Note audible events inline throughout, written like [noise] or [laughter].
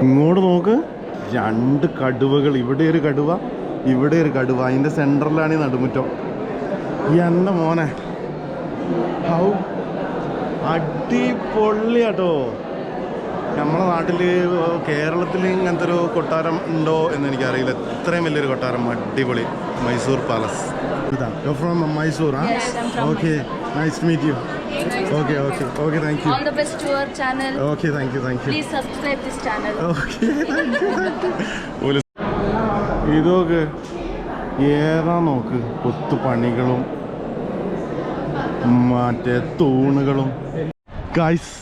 ഇങ്ങോട്ട് നോക്ക്. രണ്ട് കടുവകൾ. ഇവിടെ ഒരു കടുവ ഇവിടെ ഒരു കടുവ. അതിന്റെ സെന്ററിലാണ് ഈ നടുമുറ്റം. ഈ എന്റെ മോനെ. ഹൗ അടിപൊളിയാട്ടോ. നമ്മളെ നാട്ടിൽ കേരളത്തിൽ ഇങ്ങനത്തെ ഒരു കൊട്ടാരം ഉണ്ടോ എന്ന് എനിക്കറിയില്ല. ഇത്രയും വലിയൊരു കൊട്ടാരം അടിപൊളി. മൈസൂർ പാലസ് ഇതാ ഫ്രോം മൈസൂർ ആ Yes, I'm from okay nice to meet you okay okay okay thank you All the best to our channel. Okay thank you thank you Please subscribe this channel. Okay ഇതൊക്കെ ഏതാ നോക്ക്? കൊത്തുപണികളും മറ്റേ തൂണുകളും. Guys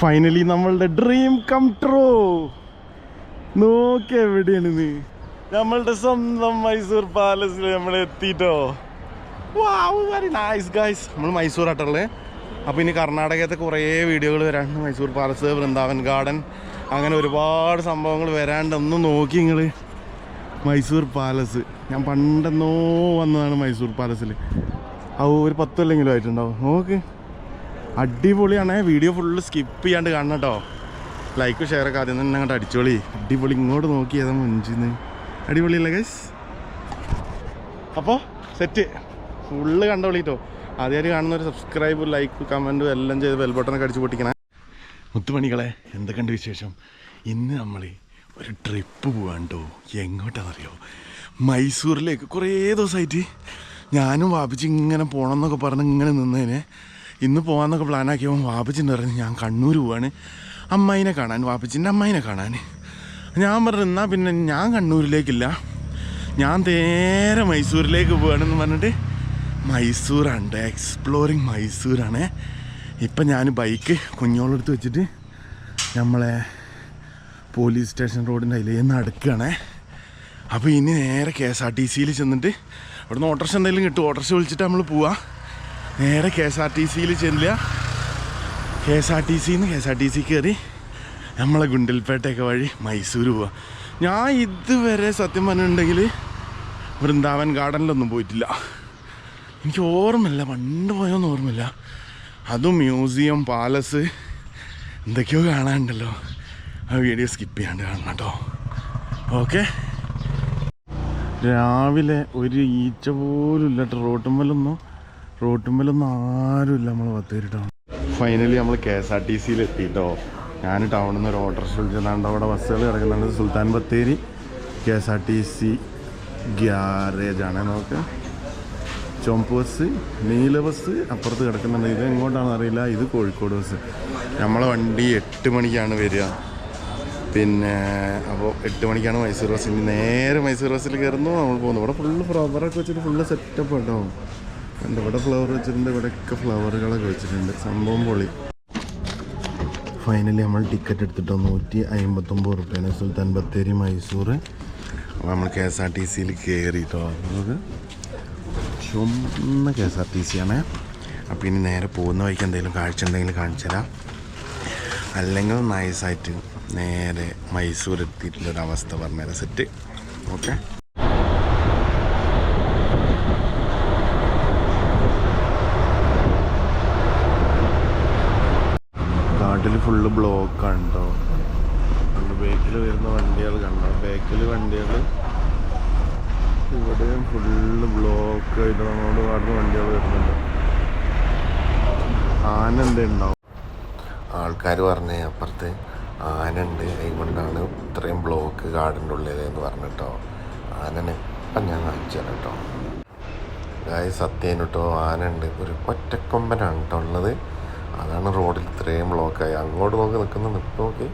finally നമ്മളുടെ dream come true നോക്കി എവിടെയാണ് നീ നമ്മളുടെ സ്വന്തം മൈസൂർ പാലസിൽ നമ്മൾ എത്തിയിട്ടോ വെരി നൈസ് ഗൈസ് നമ്മൾ മൈസൂർ ആട്ടുള്ളത് അപ്പോൾ ഇനി കർണാടകത്തെ കുറേ വീഡിയോകൾ വരാണ്ട് മൈസൂർ പാലസ് വൃന്ദാവൻ ഗാർഡൻ അങ്ങനെ ഒരുപാട് സംഭവങ്ങൾ വരാണ്ട് ഒന്ന് നോക്കി നിങ്ങൾ മൈസൂർ പാലസ് ഞാൻ പണ്ടെന്നോ വന്നതാണ് മൈസൂർ പാലസിൽ ആ ഒരു പത്തല്ലെങ്കിലും ആയിട്ടുണ്ടാവും. നോക്ക്. അടിപൊളിയാണ്. വീഡിയോ ഫുള്ള് സ്കിപ്പ് ചെയ്യാണ്ട് കാണണം കേട്ടോ ലൈക്ക് ഷെയർ ഒക്കെ ആദ്യം തന്നെ അങ്ങോട്ട് അടിച്ചോളി. അടിപൊളി. ഇങ്ങോട്ട് നോക്കി ഏതാ മുഞ്ചിന്ന്. അടിപൊളിയല്ലേ ഗൈസ് അപ്പോൾ സെറ്റ് ഫുള്ള് കണ്ടോളിട്ടോ. ആദ്യമായിട്ട് കാണുന്ന ഒരു സബ്സ്ക്രൈബ് ലൈക്ക് കമന്റും എല്ലാം ചെയ്ത് ബെൽ ബട്ടണൊക്കെ അടിച്ച് പൊട്ടിക്കണേ. മുത്തുമണികളെ എന്തൊക്കെയുണ്ട് വിശേഷം? ഇന്ന് നമ്മൾ ഒരു ട്രിപ്പ് പോകാണ്ടോ എങ്ങോട്ടാണെന്നറിയോ മൈസൂരിലേക്ക് കുറേ ദിവസമായിട്ട് ഞാനും വാപ്പിച്ച് ഇങ്ങനെ പോകണം എന്നൊക്കെ പറഞ്ഞ് ഇങ്ങനെ നിന്നതിനെ ഇന്ന് പോകാമെന്നൊക്കെ പ്ലാനാക്കിയപ്പോൾ വാപ്പച്ചിന്റെ പറഞ്ഞ് ഞാൻ കണ്ണൂർ പോവാണ്. അമ്മായിനെ കാണാൻ വാപ്പിച്ചിന്റെ അമ്മായിനെ കാണാൻ ഞാൻ പറഞ്ഞു എന്നാൽ പിന്നെ ഞാൻ കണ്ണൂരിലേക്കില്ല. ഞാൻ നേരെ മൈസൂരിലേക്ക് പോവാണെന്ന് പറഞ്ഞിട്ട് മൈസൂറാണ് എക്സ്പ്ലോറിങ് മൈസൂരാണ്. ഇപ്പം ഞാൻ ബൈക്ക് കുഞ്ഞോളെടുത്ത് വെച്ചിട്ട് നമ്മളെ പോലീസ് സ്റ്റേഷൻ റോഡിന്റെ അതിലേ നടക്കുകയാണേ അപ്പോൾ ഇനി നേരെ കെ എസ് ആർ ടി സിയിൽ ചെന്നിട്ട് അവിടുന്ന് ഓട്ടോറിക്ഷ എന്തെങ്കിലും കിട്ടും ഓട്ടോറിക്ഷ വിളിച്ചിട്ട് നമ്മൾ പോവാം. നേരെ കെ എസ് ആർ ടി സിയിൽ ചെല്ലുക. കെ എസ് ആർ ടി സിന്ന് K S R T C കയറി നമ്മളെ ഗുണ്ടൽപേട്ടയൊക്കെ വഴി മൈസൂർ പോവാം. ഞാൻ ഇതുവരെ സത്യം പറഞ്ഞിട്ടുണ്ടെങ്കിൽ വൃന്ദാവൻ ഗാർഡനിലൊന്നും പോയിട്ടില്ല. എനിക്ക് ഓർമ്മയില്ല പണ്ട് പോയോന്ന് ഓർമ്മയില്ല. അതും മ്യൂസിയം പാലസ് എന്തൊക്കെയോ കാണാനുണ്ടല്ലോ. ആ വീഡിയോ സ്കിപ്പ് ചെയ്യാണ്ട് കാണണം കേട്ടോ. ഓക്കെ. രാവിലെ ഒരു ഈച്ച പോലും ഇല്ല കേട്ടോ. റോട്ടുമ്പലൊന്നും റോട്ടുമ്മലൊന്നും ആരുമില്ല നമ്മൾ പത്തേരിട്ടോ ഫൈനലി നമ്മൾ കെ എസ് ആർ ടി സിയിൽ എത്തിയിട്ടോ ഞാൻ ടൗണിൽ നിന്ന് ഒരു ഓട്ടോറിക്ഷ വിളിച്ചതാണ്ട് അവിടെ ബസ്സുകൾ കിടക്കുന്നുണ്ട്. Sultan Bathery K S R T C ഗ്യാരേജാണ് നമുക്ക് ചുമപ്പ് ബസ് നീല ബസ് അപ്പുറത്ത് കിടക്കുന്നുണ്ട്. ഇത് എങ്ങോട്ടാണെന്ന് അറിയില്ല. ഇത് കോഴിക്കോട് ബസ് നമ്മളെ വണ്ടി എട്ട് മണിക്കാണ് വരിക. പിന്നെ അപ്പോൾ എട്ട് മണിക്കാണ് മൈസൂർ ബസ് ഇനി നേരെ മൈസൂർ ബസ്സിൽ കയറുന്നു. നമ്മൾ പോകുന്നു. ഇവിടെ ഫുള്ള് ഫ്ലവറൊക്കെ വെച്ചിട്ട് ഫുള്ള് സെറ്റപ്പ് ഉണ്ട് ഇവിടെ ഫ്ലവർ വെച്ചിട്ടുണ്ട്. ഇവിടെയൊക്കെ ഫ്ലവറുകളൊക്കെ വെച്ചിട്ടുണ്ട്. സംഭവം പൊളി. ഫൈനലി നമ്മൾ ടിക്കറ്റ് എടുത്തിട്ടോ നൂറ്റി അമ്പത്തൊമ്പത് റുപ്യാണ് സുൽത്താൻ ബത്തേരി മൈസൂർ നമ്മൾ കെ എസ് ആർ ടി സിയിൽ കയറിയിട്ടോ നമുക്ക് ചുമന്ന K S R T C ആണ് അപ്പോൾ ഇനി നേരെ പോകുന്ന വഴിക്ക് എന്തെങ്കിലും കാഴ്ച ഉണ്ടെങ്കിൽ കാണിച്ചു തരാം. അല്ലെങ്കിൽ നൈസായിട്ട് നേരെ മൈസൂർ എത്തിയിട്ടുള്ളൊരവസ്ഥ പറഞ്ഞുതരാം. സെറ്റ് ഓക്കെ നാട്ടിൽ ഫുള്ള് ബ്ലോക്കാണ് കേട്ടോ ബേക്കിൽ വരുന്ന വണ്ടികൾ കണ്ടോ? ബേക്കിൽ വണ്ടികൾ ഇവിടെയും ഫുള്ള് ബ്ലോക്ക് ആയിട്ട് നമ്മളോട് പാടുന്ന വണ്ടികൾ വരുന്നുണ്ട്. ആന എന്തേ ഉണ്ടാവും? ആൾക്കാർ പറഞ്ഞേ അപ്പുറത്ത് ആനുണ്ട് അതുകൊണ്ടാണ് ഇത്രയും ബ്ലോക്ക് ഗാർഡന്റെ ഉള്ളിൽ എന്ന് പറഞ്ഞിട്ടോ. ആനനെ ഇപ്പം ഞാൻ കാണിച്ചു തരാം കേട്ടോ. അതായത് സത്യം കേട്ടോ ആനുണ്ട് ഒരു ഒറ്റക്കൊമ്പനാണ് കേട്ടോ ഉള്ളത്. അതാണ് റോഡിൽ ഇത്രയും ബ്ലോക്കായി. അങ്ങോട്ട് നോക്കി നിൽക്കുന്ന നിൽക്ക് നോക്കി.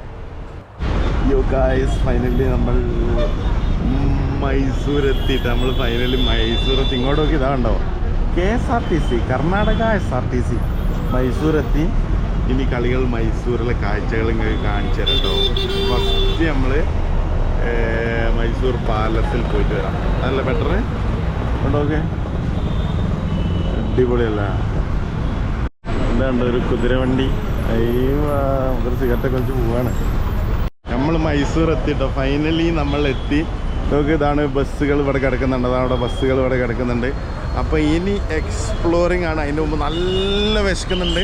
യോ ഗായ്സ് ഫൈനലി നമ്മൾ മൈസൂർ എത്തിയിട്ട് നമ്മൾ ഫൈനലി മൈസൂർ എത്തി. ഇങ്ങോട്ട് നോക്കി ഇതാണ്ടോ K S R T C Karnataka S R T C Mysore എത്തി ഇനി കളികൾ മൈസൂരിലെ കാഴ്ചകൾ ഇങ്ങനെ കാണിച്ചു തരാം കേട്ടോ. ഫസ്റ്റ് നമ്മൾ മൈസൂർ പാലസിൽ പോയിട്ട് വരാം. അതല്ല ബെറ്റർ ഉണ്ടോ ഓക്കെ അടിപൊളിയല്ല? എന്താണ്ട് ഒരു കുതിരവണ്ടി അയ്യോ ഒരു സിഗരറ്റൊക്കെ വെച്ച് പോവാണ്. നമ്മൾ മൈസൂർ എത്തിട്ടോ. ഫൈനലി നമ്മൾ എത്തി. നമുക്ക് ഇതാണ് ബസ്സുകൾ ഇവിടെ കിടക്കുന്നുണ്ട്. അതാണ് അവിടെ ബസ്സുകൾ ഇവിടെ കിടക്കുന്നുണ്ട്. അപ്പോൾ ഇനി എക്സ്പ്ലോറിങ് ആണ്. അതിന്റെ മുമ്പ് നല്ല വിശക്കുന്നുണ്ട്.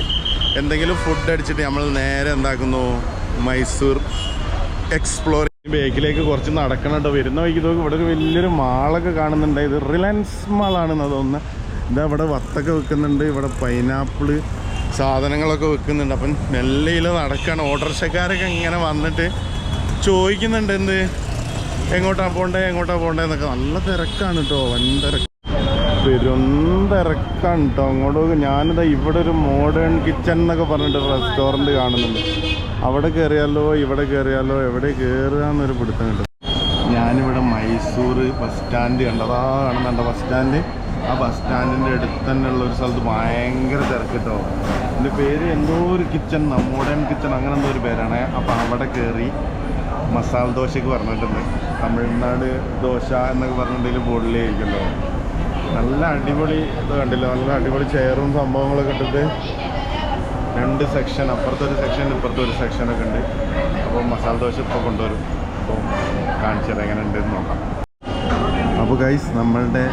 എന്തെങ്കിലും ഫുഡ് അടിച്ചിട്ട് നമ്മൾ നേരെ എന്താക്കുന്നു? മൈസൂർ എക്സ്പ്ലോർ ബേക്കിലേക്ക് കുറച്ച് നടക്കണം വരുന്ന വഴിക്ക് നോക്കി ഇവിടെ ഒരു വലിയൊരു മാളൊക്കെ കാണുന്നുണ്ട്. ഇത് റിലയൻസ് മാളാണെന്ന് തോന്നുന്നു. ഇതാ ഇവിടെ വത്തൊക്കെ വെക്കുന്നുണ്ട് ഇവിടെ പൈനാപ്പിൾ സാധനങ്ങളൊക്കെ വെക്കുന്നുണ്ട്. അപ്പം നെല്ലയിൽ നടക്കുകയാണ് ഓട്ടോറിക്ഷക്കാരൊക്കെ ഇങ്ങനെ വന്നിട്ട് ചോദിക്കുന്നുണ്ട് എന്ത്? എങ്ങോട്ടാ പോണ്ടേ എങ്ങോട്ടാ പോണ്ടേ എന്നൊക്കെ. നല്ല തിരക്കാണ് കേട്ടോ വൻ തിരക്ക്. പെരും തിരക്കാണ് കേട്ടോ അങ്ങോട്ട് ഞാനിതാ ഇവിടെ ഒരു മോഡേൺ കിച്ചൺ എന്നൊക്കെ പറഞ്ഞിട്ട് റെസ്റ്റോറന്റ് കാണുന്നുണ്ട്. അവിടെ കയറിയാലോ ഇവിടെ കയറിയാലോ എവിടെ കയറുക എന്നൊരു പിടുത്തം കിട്ടും. ഞാനിവിടെ മൈസൂർ ബസ് സ്റ്റാൻഡ് കണ്ടതാ കാണുന്നുണ്ട്. ബസ് സ്റ്റാൻഡ് ആ ബസ് സ്റ്റാൻഡിന്റെ അടുത്ത് തന്നെയുള്ള ഒരു സ്ഥലത്ത് ഭയങ്കര തിരക്ക് കേട്ടോ എന്റെ പേര് എന്തോ ഒരു കിച്ചൺ മോഡേൺ കിച്ചൺ അങ്ങനെ എന്തോ ഒരു പേരാണ്. അപ്പോൾ അവിടെ കയറി മസാല ദോശയ്ക്ക് പറഞ്ഞിട്ടുണ്ട്. തമിഴ്നാട് ദോശ എന്നൊക്കെ പറഞ്ഞിട്ടുണ്ടെങ്കിൽ ബോർഡിലായിരിക്കുമല്ലോ നല്ല അടിപൊളി ഇത് കണ്ടില്ല? നല്ല അടിപൊളി ചെയറും സംഭവങ്ങളൊക്കെ ഇട്ടിട്ട് രണ്ട് സെക്ഷൻ അപ്പുറത്തൊരു സെക്ഷൻ ഇപ്പുറത്തൊരു സെക്ഷനൊക്കെ ഉണ്ട്. അപ്പോൾ മസാല ദോശ ഇപ്പോൾ കൊണ്ടുവരും. അപ്പോൾ കാണിച്ചത് എങ്ങനെ ഉണ്ടെന്ന് നോക്കാം. അപ്പോൾ ഗൈസ് നമ്മളുടെ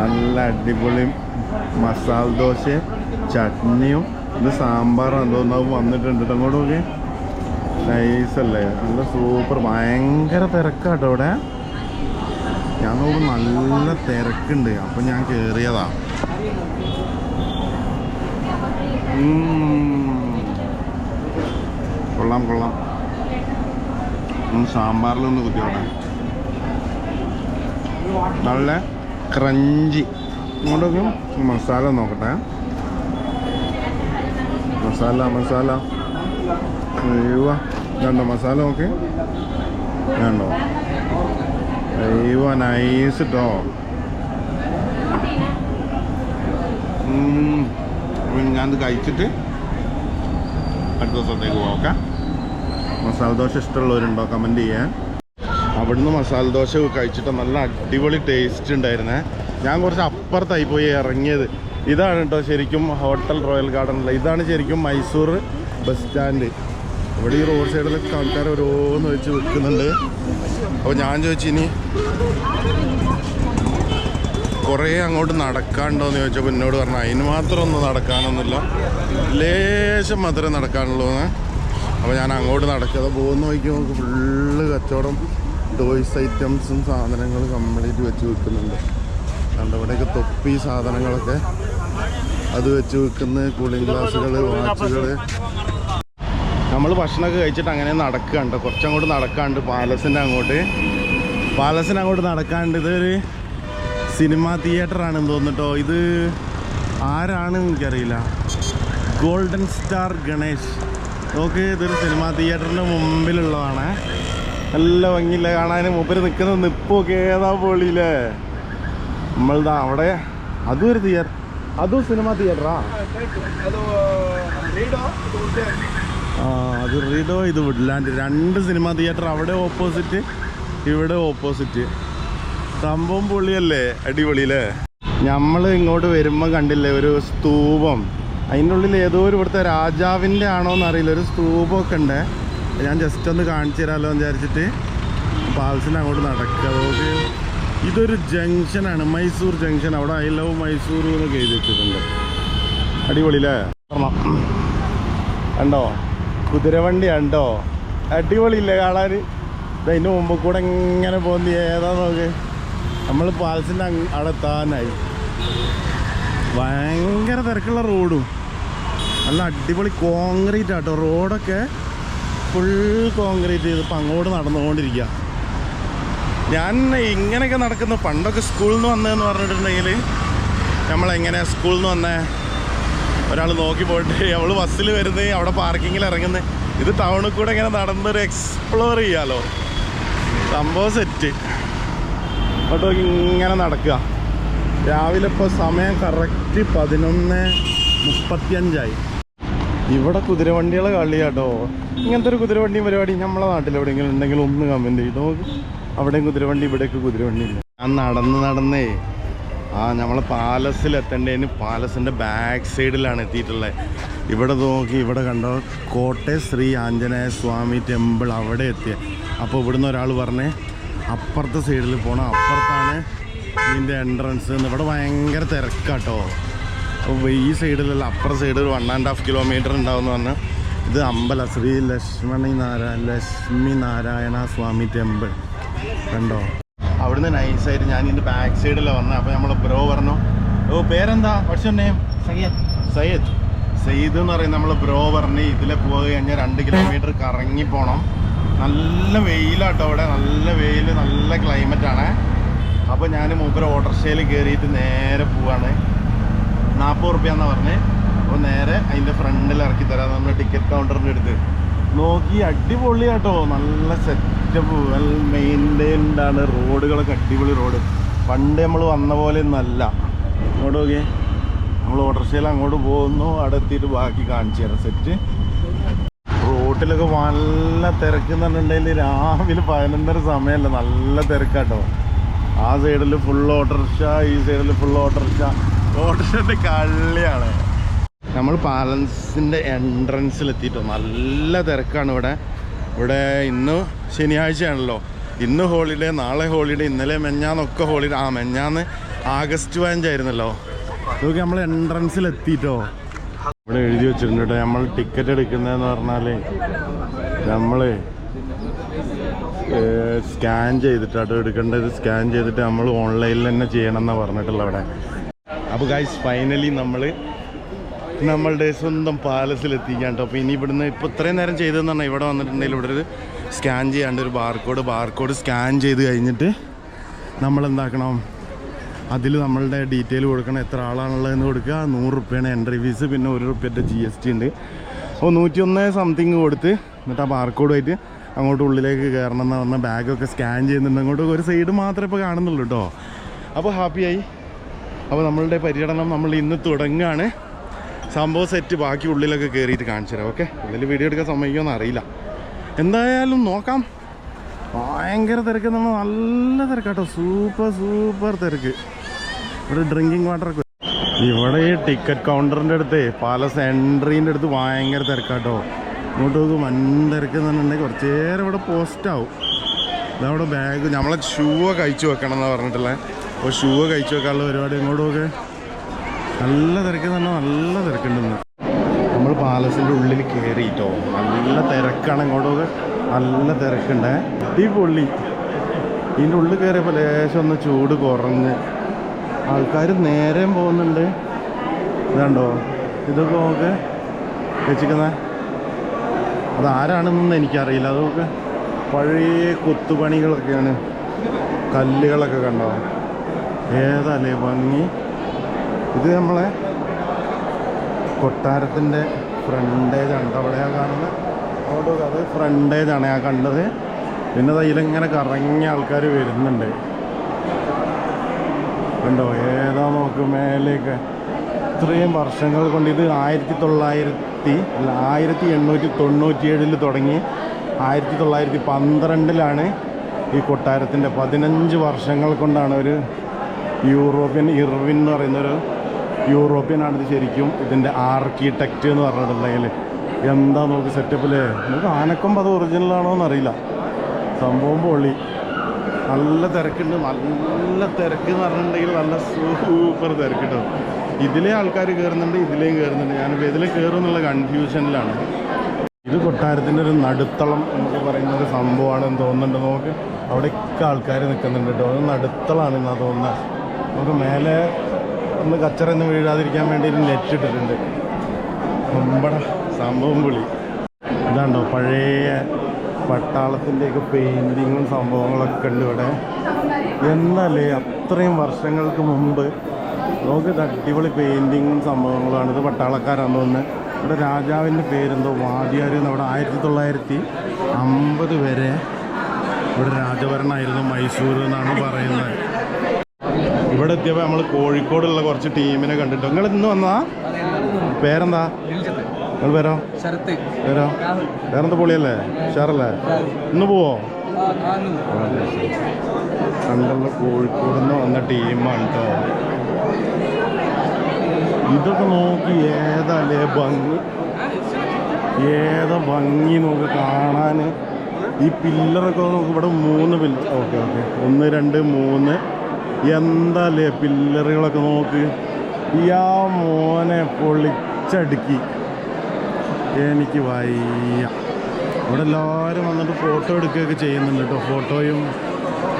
നല്ല അടിപൊളി മസാല ദോശ ചട്നിയും ഇത് സാമ്പാറും. തോന്നുന്നു വന്നിട്ടുണ്ട്. ട്ടോ. അങ്ങോട്ട് നോക്കി നൈസല്ലേ നല്ല സൂപ്പർ ഭയങ്കര തിരക്കാട്ടോ ഇവിടെ ഞാൻ നോക്കും നല്ല തിരക്കുണ്ട്. അപ്പം ഞാൻ കയറിയതാ കൊള്ളാം കൊള്ളാം. സാമ്പാറിലൊന്ന് കുത്തിയോട്ടെ നല്ല ക്രഞ്ചി. ഇങ്ങോട്ടൊക്കെ മസാല നോക്കട്ടെ. മസാല മസാല അയ്യോ വേണ്ടോ മസാല നോക്കി വേണ്ടോ അയ്യോ നൈസ് കേട്ടോ ഞാനത് കഴിച്ചിട്ട് അടുത്ത ദിവസത്തേക്ക് പോകാം ഓക്കെ മസാല ദോശ ഇഷ്ടമുള്ളവരുണ്ടോ? കമന്റ് ചെയ്യാൻ അവിടുന്ന് മസാല ദോശ കഴിച്ചിട്ട് നല്ല അടിപൊളി ടേസ്റ്റ് ഉണ്ടായിരുന്നേ. ഞാൻ കുറച്ച് അപ്പുറത്തായി പോയി ഇറങ്ങിയത്. ഇതാണ് കേട്ടോ ശരിക്കും ഹോട്ടൽ റോയൽ ഗാർഡനിലെ ഇതാണ് ശരിക്കും മൈസൂർ ബസ് സ്റ്റാൻഡ്. ഇവിടെ ഈ റോഡ് സൈഡിലൊക്കെ ആൾക്കാർ ഓരോന്ന് വെച്ച് വിൽക്കുന്നുണ്ട്. അപ്പോൾ ഞാൻ ചോദിച്ചു ഇനി കുറേ അങ്ങോട്ട് നടക്കാനുണ്ടോയെന്ന് ചോദിച്ചപ്പോൾ എന്നോട് പറഞ്ഞു അതിന് മാത്രം ഒന്നും നടക്കാനൊന്നുമില്ല. ലേശം മാത്രമേ നടക്കാനുള്ളൂ എന്ന്. അപ്പോൾ ഞാൻ അങ്ങോട്ട് നടക്കാതെ പോകുന്ന വഴിക്ക് നമുക്ക് ഫുള്ള് കച്ചവടം ടോയ്സ് ഐറ്റംസും സാധനങ്ങളും കംപ്ലീറ്റ് വെച്ച് വിൽക്കുന്നുണ്ട്. കണ്ടവിടെയൊക്കെ തൊപ്പി സാധനങ്ങളൊക്കെ. അത് വെച്ച് വെക്കുന്ന കൂളിംഗ് ഗ്ലാസ്സുകൾ വാച്ചുകൾ നമ്മൾ ഭക്ഷണമൊക്കെ കഴിച്ചിട്ട് അങ്ങനെ നടക്കാണ്ട് കുറച്ചങ്ങോട്ട് നടക്കാണ്ട് പാലസിന്റെ അങ്ങോട്ട്. പാലസിന്റെ അങ്ങോട്ട് നടക്കാണ്ട് ഇതൊരു സിനിമാ തിയേറ്റർ ആണെന്ന് തോന്നിട്ടോ ഇത് ആരാണ് എനിക്കറിയില്ല. ഗോൾഡൻ സ്റ്റാർ ഗണേഷ് നോക്ക് ഇതൊരു സിനിമാ തിയേറ്ററിന്റെ മുമ്പിലുള്ളതാണ്. നല്ല ഭംഗിയില്ല കാണാൻ മൂപ്പര് നിൽക്കുന്ന നിപ്പൊക്കെ ഏതാ പൊളിയില്ലേ നമ്മളിതാ അവിടെ അതും ഒരു തിയേറ്റർ അതും സിനിമ തിയേറ്ററാ ആ അത് റീഡോ ഇത് വുഡ്ലാൻഡ് രണ്ട് സിനിമ തിയേറ്റർ അവിടെ ഓപ്പോസിറ്റ് ഇവിടെ ഓപ്പോസിറ്റ് സംഭവം പൊളിയല്ലേ അടിപൊളിയല്ലേ? നമ്മൾ ഇങ്ങോട്ട് വരുമ്പോൾ കണ്ടില്ലേ ഒരു സ്തൂപം. അതിന്റെ ഉള്ളിൽ ഏതോ ഒരു ഇവിടുത്തെ രാജാവിന്റെ ആണോ എന്നറിയില്ല. ഒരു സ്തൂപമൊക്കെ ഉണ്ട്. ഞാൻ ജസ്റ്റ് ഒന്ന് കാണിച്ചു തരാമല്ലോ എന്ന് വിചാരിച്ചിട്ട്. പാൽസിന് അങ്ങോട്ട് നടക്കുക. ഇതൊരു ജംഗ്ഷനാണ് മൈസൂർ ജംഗ്ഷൻ. അവിടെ ഐ ലവ് മൈസൂർ എന്നൊക്കെ എഴുതി വെച്ചിട്ടുണ്ട് അടിപൊളിയില്ലേ? കണ്ടോ? കുതിരവണ്ടി കണ്ടോ അടിപൊളിയില്ലേ കാണാൻ ഇതിന് മുമ്പ് കൂടെ ഇങ്ങനെ പോകുന്ന ഏതാ നോക്ക്? നമ്മൾ പാലസിന്റെ അവിടെ എത്താനായി. ഭയങ്കര തിരക്കുള്ള റോഡും. നല്ല അടിപൊളി കോൺക്രീറ്റ് ആട്ടോ. റോഡൊക്കെ ഫുൾ കോൺക്രീറ്റ് ചെയ്ത് ഇപ്പം അങ്ങോട്ട് നടന്നുകൊണ്ടിരിക്കുക ഞാൻ ഇങ്ങനെയൊക്കെ നടക്കുന്നു. പണ്ടൊക്കെ സ്കൂളിൽ നിന്ന് വന്നതെന്ന് പറഞ്ഞിട്ടുണ്ടെങ്കിൽ നമ്മളെങ്ങനെ സ്കൂളിൽ നിന്ന് വന്നേ? ഒരാൾ നോക്കി പോയിട്ട് [laughs] അവൾ ബസ്സിൽ വരുന്നത് അവിടെ പാർക്കിങ്ങിൽ ഇറങ്ങുന്നത് ഇത് ടൗണിൽ കൂടെ ഇങ്ങനെ നടന്നൊരു എക്സ്പ്ലോർ ചെയ്യാമല്ലോ സംഭവം സെറ്റ് അവിടെ നോക്കി ഇങ്ങനെ നടക്കുക. രാവിലെ ഇപ്പോൾ സമയം കറക്റ്റ് പതിനൊന്ന് മുപ്പത്തിയഞ്ചായി. ഇവിടെ കുതിരവണ്ടികളെ കളിയാട്ടോ. ഇങ്ങനത്തെ ഒരു കുതിരവണ്ടി പരിപാടി നമ്മളെ നാട്ടിൽ എവിടെയെങ്കിലും ഉണ്ടെങ്കിൽ ഒന്ന് കമന്റ് ചെയ്ത് നോക്ക്. അവിടെയും കുതിരവണ്ടി ഇവിടെയൊക്കെ കുതിരവണ്ടി ഇല്ല ഞാൻ നടന്ന് നടന്നേ ആ നമ്മൾ പാലസിൽ എത്തേണ്ടതിന് പാലസിന്റെ ബാക്ക് സൈഡിലാണ് എത്തിയിട്ടുള്ളത്. ഇവിടെ നോക്കി ഇവിടെ കണ്ടോ? കോട്ടയ ശ്രീ ആഞ്ജനേയ സ്വാമി ടെമ്പിൾ അവിടെ എത്തിയ. അപ്പോൾ ഇവിടുന്ന് ഒരാൾ പറഞ്ഞേ അപ്പുറത്തെ സൈഡിൽ പോകണം അപ്പുറത്താണ് ഇതിന്റെ എൻട്രൻസ് ഇവിടെ ഭയങ്കര തിരക്കാട്ടോ. അപ്പോൾ ഈ സൈഡിലല്ല അപ്പുറ സൈഡ് ഒരു വൺ ആൻഡ് ഹാഫ് കിലോമീറ്റർ ഉണ്ടാവും എന്ന് പറഞ്ഞാൽ ഇത് അമ്പല ശ്രീ ലക്ഷ്മണി നാരായണ ലക്ഷ്മി നാരായണ സ്വാമി ടെമ്പിൾ. കണ്ടോ? അവിടുന്ന് നൈസായിട്ട് ഞാൻ ഇതിന്റെ ബാക്ക് സൈഡിലാണ് വന്നത് അപ്പോൾ നമ്മളെ ബ്രോ പറഞ്ഞു ഓ പേരെന്താ? പക്ഷേ നെയിം സയ്യദ്. സയ്യിദ്. എന്ന് പറയുന്ന നമ്മൾ ബ്രോ പറഞ്ഞ് ഇതിലെ പോയി കഴിഞ്ഞാൽ രണ്ട് കിലോമീറ്റർ കറങ്ങി പോണം. നല്ല വെയിലാട്ടോ അവിടെ. നല്ല വെയിൽ നല്ല ക്ലൈമറ്റ് ആണ്. അപ്പോൾ ഞാൻ മൂപ്പര് ഓട്ടർഷയിൽ കയറിയിട്ട് നേരെ പോവാണ്. നാൽപ്പത് റുപ്യ എന്നാ പറഞ്ഞ്? അപ്പോൾ നേരെ അതിന്റെ ഫ്രണ്ടിൽ ഇറക്കി തരാം. നമ്മുടെ ടിക്കറ്റ് കൗണ്ടറിന്റെ അടുത്ത്. നോക്കി അടിപൊളി കേട്ടോ നല്ല സെറ്റപ്പ് വെൽ മെയിന്റൈൻഡ് ആണ്. റോഡുകളൊക്കെ അടിപൊളി റോഡ്. പണ്ട് നമ്മൾ വന്ന പോലെ ഒന്നല്ല ഇങ്ങോട്ട് നോക്കിയേ. നമ്മൾ ഓട്ടോറിക്ഷയിൽ അങ്ങോട്ട് പോകുന്നു. അവിടെ എത്തിയിട്ട് ബാക്കി കാണിച്ചു തരാം സെറ്റ് റോട്ടിലൊക്കെ നല്ല തിരക്ക് എന്ന് പറഞ്ഞിട്ടുണ്ടെങ്കിൽ രാവിലെ പതിനൊന്നര സമയമല്ല. നല്ല തിരക്കാട്ടോ. ആ സൈഡിൽ ഫുൾ ഓട്ടോറിക്ഷ ഈ സൈഡിൽ ഫുൾ ഓട്ടോറിക്ഷ. ഓട്ടോറിക്ഷന്റെ കള്ളിയാണ്. നമ്മൾ പാലൻസിന്റെ എൻട്രൻസിൽ എത്തിയിട്ടോ നല്ല തിരക്കാണ് ഇവിടെ. ഇവിടെ ഇന്ന് ശനിയാഴ്ചയാണല്ലോ. ഇന്ന് ഹോളിഡേ നാളെ ഹോളിഡേ ഇന്നലെ മെഞ്ഞാന്നൊക്കെ ഹോളിഡേ ആ മെഞ്ഞാന്ന് ആഗസ്റ്റ് പതിനഞ്ചായിരുന്നല്ലോ. നോക്കി നമ്മൾ എൻട്രൻസിൽ എത്തിയിട്ടോ ഇവിടെ എഴുതി വെച്ചിട്ടുണ്ട് നമ്മൾ ടിക്കറ്റ് എടുക്കുന്നതെന്ന് പറഞ്ഞാൽ നമ്മൾ സ്കാൻ ചെയ്തിട്ടാട്ടോ എടുക്കേണ്ടത് സ്കാൻ ചെയ്തിട്ട് നമ്മൾ ഓൺലൈനിൽ തന്നെ ചെയ്യണം എന്നാണ് പറഞ്ഞിട്ടുള്ളത് അവിടെ. അപ്പോൾ ഗൈസ് ഫൈനലി നമ്മൾ നമ്മളുടെ സ്വന്തം പാലസിൽ എത്തിക്കാൻ കേട്ടോ. അപ്പോൾ ഇനി ഇവിടുന്ന് ഇപ്പോൾ ഇത്രയും നേരം ചെയ്തതെന്ന് പറഞ്ഞാൽ ഇവിടെ വന്നിട്ടുണ്ടെങ്കിൽ ഇവിടെ ഒരു സ്കാൻ ചെയ്യാണ്ട് ഒരു ബാർകോഡ് ബാർകോഡ് സ്കാൻ ചെയ്ത് കഴിഞ്ഞിട്ട് നമ്മൾ എന്താക്കണം അതിൽ നമ്മളുടെ ഡീറ്റെയിൽ കൊടുക്കണം. എത്ര ആളാണുള്ളതെന്ന് കൊടുക്കുക. നൂറ് റുപ്യാണ് എൻട്രി ഫീസ് പിന്നെ ഒരു റുപ്യന്റെ ജി എസ് ടി ഉണ്ട്. അപ്പോൾ നൂറ്റി ഒന്ന് സംതിങ് കൊടുത്ത് എന്നിട്ട് ആ ബാർകോഡുമായിട്ട് അങ്ങോട്ട് ഉള്ളിലേക്ക് കയറണം എന്ന് പറഞ്ഞാൽ ബാഗൊക്കെ സ്കാൻ ചെയ്യുന്നുണ്ട്. അങ്ങോട്ട് ഒരു സൈഡ് മാത്രമേ ഇപ്പോൾ കാണുന്നുള്ളൂ കേട്ടോ. അപ്പോൾ ഹാപ്പിയായി അപ്പോൾ നമ്മളുടെ പര്യടനം നമ്മൾ ഇന്ന് തുടങ്ങുകയാണ്. സംഭവം സെറ്റ് ബാക്കി ഉള്ളിലൊക്കെ കയറിയിട്ട് കാണിച്ചു തരാം ഓക്കെ ഉള്ളിൽ വീഡിയോ എടുക്കാൻ സമ്മതിക്കുമെന്ന് അറിയില്ല. എന്തായാലും നോക്കാം. ഭയങ്കര തിരക്ക് നമ്മൾ നല്ല തിരക്കാട്ടോ. സൂപ്പർ സൂപ്പർ തിരക്ക്. ഇവിടെ ഡ്രിങ്കിങ് വാട്ടറൊക്കെ ഇവിടെ ഈ ടിക്കറ്റ് കൗണ്ടറിന്റെ അടുത്ത് പാലസ് എൻട്രീന്റെ അടുത്ത് ഭയങ്കര തിരക്കാട്ടോ. ഇങ്ങോട്ട് നോക്കും വൻ തിരക്ക് എന്ന് പറഞ്ഞിട്ടുണ്ടെങ്കിൽ കുറച്ച് നേരം ഇവിടെ പോസ്റ്റാവും ഇതവിടെ ബാഗ് നമ്മളെ ഷൂ കഴിച്ചു വെക്കണം എന്നാണ് പറഞ്ഞിട്ടുള്ളത് അപ്പോൾ ഷൂ കഴിച്ചു വെക്കാനുള്ള പരിപാടി ഇങ്ങോട്ട് നോക്ക്? നല്ല തിരക്ക് തന്നെ നല്ല തിരക്കുണ്ടെന്ന്. നമ്മൾ പാലസിന്റെ ഉള്ളിൽ കയറിയിട്ടോ നല്ല തിരക്കാണ് ഇങ്ങോട്ടൊക്കെ. നല്ല തിരക്കുണ്ട്. പൊള്ളി ഇതിന്റെ ഉള്ളിൽ കയറിയപ്പോൾ ലേശം ഒന്ന് ചൂട് കുറഞ്ഞ്. ആൾക്കാർ നേരെ പോകുന്നുണ്ട്. ഇതാണ്ടോ? ഇതൊക്കെ നോക്ക്. വെച്ചിരിക്കുന്ന. അതാരാണെന്നൊന്നും എനിക്കറിയില്ല. അതൊക്കെ പഴയ കൊത്തുപണികളൊക്കെയാണ്. കല്ലുകളൊക്കെ കണ്ടോ? ഏതല്ലേ ഭംഗി? ഇത് നമ്മളെ കൊട്ടാരത്തിന്റെ ഫ്രണ്ടേജ് ആണ്. അവിടെയാണ് കാണുന്നത്. അവിടെ അത് ഫ്രണ്ടേജ് ആണ്. ഞാൻ കണ്ടത്. പിന്നെ അതിലിങ്ങനെ കറങ്ങിയ ആൾക്കാർ വരുന്നുണ്ട്. കണ്ടോ? ഏതാ നോക്ക് മേലേക്ക് ഇത്രയും വർഷങ്ങൾ കൊണ്ട് ഇത് ആയിരത്തി തൊള്ളായിരത്തി അല്ല ആയിരത്തി എണ്ണൂറ്റി തൊണ്ണൂറ്റി ഏഴിൽ തുടങ്ങി ആയിരത്തി തൊള്ളായിരത്തി പന്ത്രണ്ടിലാണ് ഈ കൊട്ടാരത്തിന്റെ പതിനഞ്ച് വർഷങ്ങൾ കൊണ്ടാണ് ഒരു യൂറോപ്യൻ ഇർവിൻ എന്ന് പറയുന്നൊരു യൂറോപ്യനാണ് ഇത് ശരിക്കും. ഇതിന്റെ ആർക്കിടെക്റ്റ് എന്ന് പറഞ്ഞിട്ടുണ്ടെങ്കിൽ എന്താ നോക്ക് സെറ്റപ്പിൽ നമുക്ക് ആനക്കൊമ്പ് അത് ഒറിജിനലാണോ എന്നറിയില്ല. സംഭവം പൊള്ളി നല്ല തിരക്കുണ്ട്. നല്ല തിരക്ക് എന്ന് പറഞ്ഞിട്ടുണ്ടെങ്കിൽ നല്ല സൂപ്പർ തിരക്ക് കേട്ടോ ഇതിലെ ആൾക്കാർ കയറുന്നുണ്ട് ഇതിലേയും കയറുന്നുണ്ട് ഞാനിപ്പോൾ ഇതിലെ കയറും എന്നുള്ള കൺഫ്യൂഷനിലാണ് ഇത് കൊട്ടാരത്തിന്റെ ഒരു നടുത്തളം എന്നൊക്കെ പറയുന്ന ഒരു സംഭവമാണെന്ന് തോന്നുന്നുണ്ട്. നമുക്ക് അവിടെയൊക്കെ ആൾക്കാർ നിൽക്കുന്നുണ്ട് കേട്ടോ. അത് നടുത്തളമാണ് എന്നാ തോന്നുന്നത് നമുക്ക് മേലെ ഒന്ന് കച്ചറൊന്നും വീഴാതിരിക്കാൻ വേണ്ടി ഒരു നെറ്റ് ഇട്ടിട്ടുണ്ട്. നമ്മുടെ സംഭവം പുളി ഇതാണ്ടോ പഴയ പട്ടാളത്തിന്റെയൊക്കെ പെയിന്റിങ്ങും സംഭവങ്ങളൊക്കെ ഉണ്ട് ഇവിടെ. എന്നാലേ അത്രയും വർഷങ്ങൾക്ക് മുമ്പ് നമുക്ക് അടിപൊളി പെയിന്റിങ്ങും സംഭവങ്ങളാണ് ഇത് പട്ടാളക്കാരാണ് തോന്നുന്നത് ഇവിടെ രാജാവിന്റെ പേരെന്തോ വാദിയാർ അവിടെ ആയിരത്തി തൊള്ളായിരത്തി അമ്പത് വരെ ഇവിടെ രാജഭരണമായിരുന്നു മൈസൂർ എന്നാണ് പറയുന്നത്. ഇവിടെ എത്തിയപ്പോൾ നമ്മൾ കോഴിക്കോടുള്ള കുറച്ച് ടീമിനെ കണ്ടിട്ട്. നിങ്ങൾ ഇന്ന് വന്നാ പേരെന്താ? നിങ്ങൾ പേരോ? പേരോ? പേരെന്താ പൊളിയല്ലേ ഉഷാറല്ലേ? ഇന്ന് പോവോ? കണ്ടുള്ള കോഴിക്കോട് നിന്ന് വന്ന ടീമാണ് കേട്ടോ ഇതൊക്കെ നോക്കി ഏതല്ലേ ഭംഗി? ഏതാ ഭംഗി നോക്ക് കാണാൻ ഈ പില്ലറൊക്കെ നോക്ക് ഇവിടെ മൂന്ന് പില്ലർ ഓക്കെ ഓക്കെ. ഒന്ന് രണ്ട് മൂന്ന്. എന്താല്ലേ പില്ലറുകളൊക്കെ നോക്ക്? ആ മോനെ പൊളിച്ചടുക്കി. എനിക്ക് വയ്യ. ഇവിടെ എല്ലാവരും വന്നിട്ട് ഫോട്ടോ എടുക്കുകയൊക്കെ ചെയ്യുന്നുണ്ട് കേട്ടോ. ഫോട്ടോയും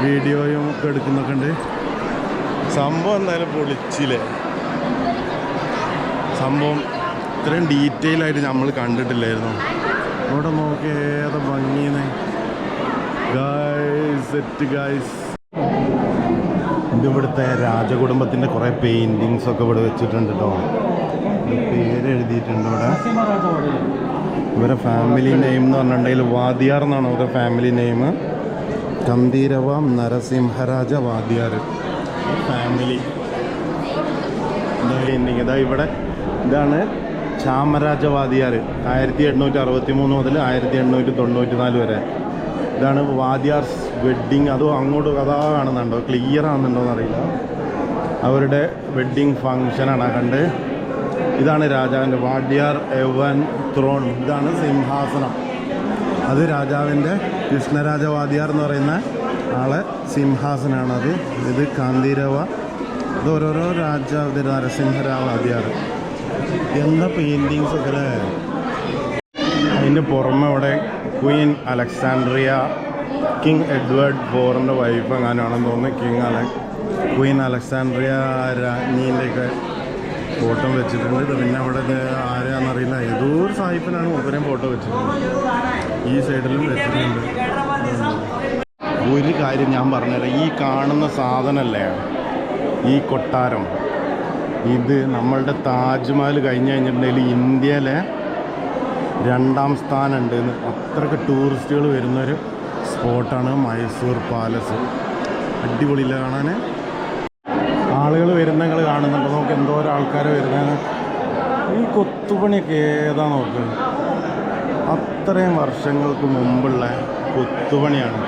വീഡിയോയും ഒക്കെ എടുക്കുന്നൊക്കെ ഉണ്ട്. സംഭവം എന്തായാലും പൊളിച്ചില്ലേ? സംഭവം ഇത്രയും ഡീറ്റെയിൽ ആയിട്ട് നമ്മൾ കണ്ടിട്ടില്ലായിരുന്നു. ഇവിടെ നോക്കി ഏതാ ഭംഗിന്ന്? ഗായ്സ് സെറ്റ് ഗായ്സ് ഇത് ഇവിടുത്തെ രാജകുടുംബത്തിന്റെ കുറേ പെയിന്റിങ്സ് ഒക്കെ ഇവിടെ വെച്ചിട്ടുണ്ട് കേട്ടോ പേര് എഴുതിയിട്ടുണ്ട് ഇവിടെ. ഇവരെ ഫാമിലി നെയിം എന്ന് പറഞ്ഞിട്ടുണ്ടെങ്കിൽ വാദിയാർ എന്നാണ് ഇവരുടെ family name Kantirava Narasimharaja Wadiyar. Family ഇതാ ഇവിടെ. ഇതാണ് ചാമരാജ വാദിയാർ. ആയിരത്തി എണ്ണൂറ്റി അറുപത്തി മൂന്ന് മുതൽ ആയിരത്തി എണ്ണൂറ്റി തൊണ്ണൂറ്റി നാല് വരെ. ഇതാണ് വാദിയാർസ് വെഡ്ഡിങ് അതോ അങ്ങോട്ട് കഥ കാണുന്നുണ്ടോ? ക്ലിയർ ആവുന്നുണ്ടോ എന്നറിയില്ല. അവരുടെ വെഡ്ഡിങ് ഫങ്ഷനാണ് കണ്ട്. ഇതാണ് രാജാവിന്റെ വാഡിയാർ എവൻ ത്രോൺ. ഇതാണ് സിംഹാസനം. അത് രാജാവിന്റെ കൃഷ്ണരാജ വാദിയാർ എന്ന് പറയുന്ന ആളെ സിംഹാസനമാണത് ഇത് കാന്തിരവ. ഇത് ഓരോരോ രാജാവ് ഇത് നരസിംഹരാവ വാദിയാർ എന്താ പെയിന്റിങ്സ് ഒക്കെ അതിന്റെ പുറമെ അവിടെ ക്വീൻ അലക്സാൻഡ്രിയ കിങ് എഡ്വേർഡ് ഫോറിന്റെ വൈഫ് എങ്ങാനാണെന്ന് തോന്നുന്നു. കിങ് അല ക്വീൻ അലക്സാൻഡ്രിയ രാജ്ഞീന്റെയൊക്കെ ഫോട്ടോ വെച്ചിട്ടുണ്ട്. പിന്നെ അവിടെ ഇത് ആരാന്നറിയില്ല. ഏതോ ഒരു സാഹിബിനാണ് മൂപ്പരെയും ഫോട്ടോ വെച്ചിട്ടുണ്ട് ഈ സൈഡിലും വെച്ചിട്ടുണ്ട്. ഒരു കാര്യം ഞാൻ പറഞ്ഞുതരാം. ഈ കാണുന്ന സാധനമല്ലേ? ഈ കൊട്ടാരം. ഇത് നമ്മളുടെ താജ്മഹൽ കഴിഞ്ഞ് കഴിഞ്ഞിട്ടുണ്ടെങ്കിൽ ഇന്ത്യയിലെ രണ്ടാം സ്ഥാനമുണ്ട് അത്രയ്ക്ക് ടൂറിസ്റ്റുകൾ വരുന്നൊരു സ്പോട്ടാണ് മൈസൂർ പാലസ്. അടിപൊളിയില്ല കാണാൻ. ആളുകൾ വരുന്ന നിങ്ങൾ കാണുന്നുണ്ട്. നോക്ക് ഒരു ആൾക്കാർ വരുന്നതാണ്. ഈ കൊത്തുപണിയൊക്കെ ഏതാ നോക്ക്. അത്രയും വർഷങ്ങൾക്ക് മുമ്പുള്ള കൊത്തുപണിയാണ്.